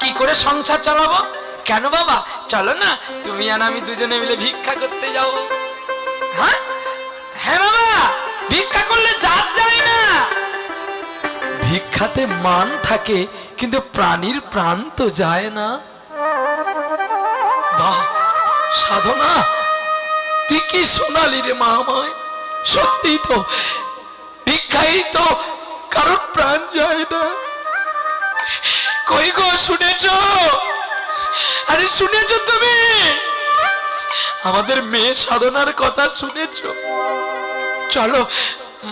কি করে সংসার চালাবো? কেন বাবা? চলো না, তুমি আর আমি দুজনে মিলে ভিক্ষা করতে যাও। হ্যাঁ? হ্যাঁ বাবা, ভিক্ষা করলে জাত যায় না। ভিক্ষাতে মান থাকে, কিন্তু প্রাণীর প্রাণ তো যায় না। বাহ সাধনা, তুই কি শোনালি রে মা আমায়? সত্যি তো, ভিক্ষাই তো কারোর প্রাণ যায় না। কই গো, শুনেছ? আরে শুনেছ তুমি? আমাদের মেয়ে সাধনার কথা শুনেছ। চলো,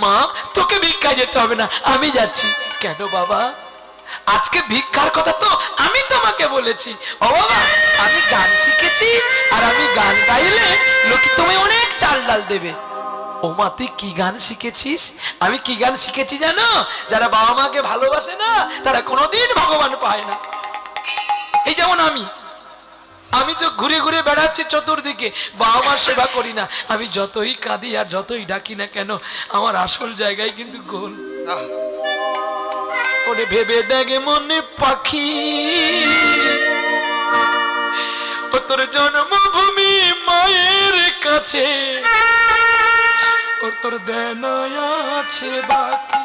মা, তোকে ভিক্ষা যেতে হবে না, আমি যাচ্ছি। কেন বাবা? আজকে ভিক্ষার কথা তো আমি তোমাকে বলেছি। ও বাবা, আমি গান শিখেছি, আর আমি গান গাইলে লোকে তুমি অনেক চাল ডাল দেবে। ও মা তুই কি গান শিখেছিস? আমি কি গান শিখেছি জানো? যারা বাবা মাকে ভালোবাসে না, তারা কোনোদিন ভগবান পায় না। এই যেমন আমি। আমি তো ঘুরে ঘুরে বেড়াচ্ছি চতুর্দিকে। বাবা মার সেবা করি না। আমি যতই কাঁদি আর যতই ডাকি না কেন, আমার আসল জায়গায় কিন্তু গোল। ওরে ভেবে দেখে মনে পাখি। ও তোর জন্মভূমি মায়ের কাছে। ওর তোর দেন আছে বাকি।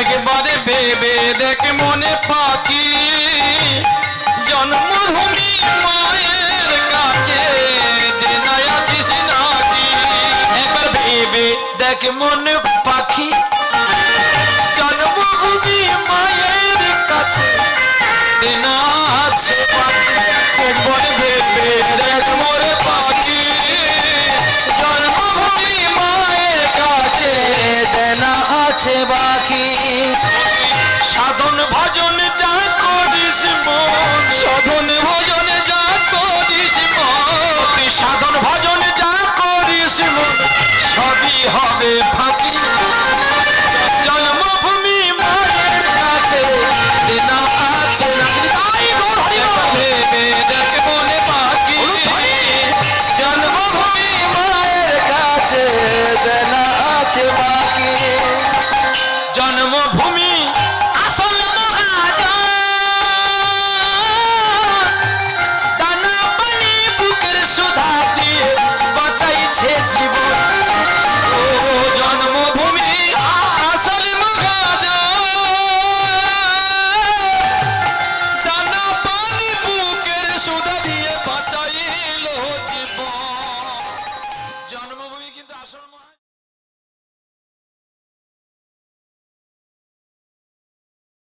একবারে ভেবে দেখ মনে পাখি জন্মভূমি মায়ের কাছে আছিস নাকি? একবার ভেবে দেখ মনে পাখি জন্মভূমি মায়ের কাছে দেনা আছে পাখি একবারে ভেবে দেখ মনে আছে বাকি। সাধন ভজন যা করিস মন সাধন ভজন যা করিস মন। সাধন ভজন যা করিস মন সবই হবে ফাঁকি। জন্মভূমি মায়ের কাছে দেনা আছে। তাই গো হরি মনে বাকি। জন্মভূমি মায়ের কাছে দেনা আছে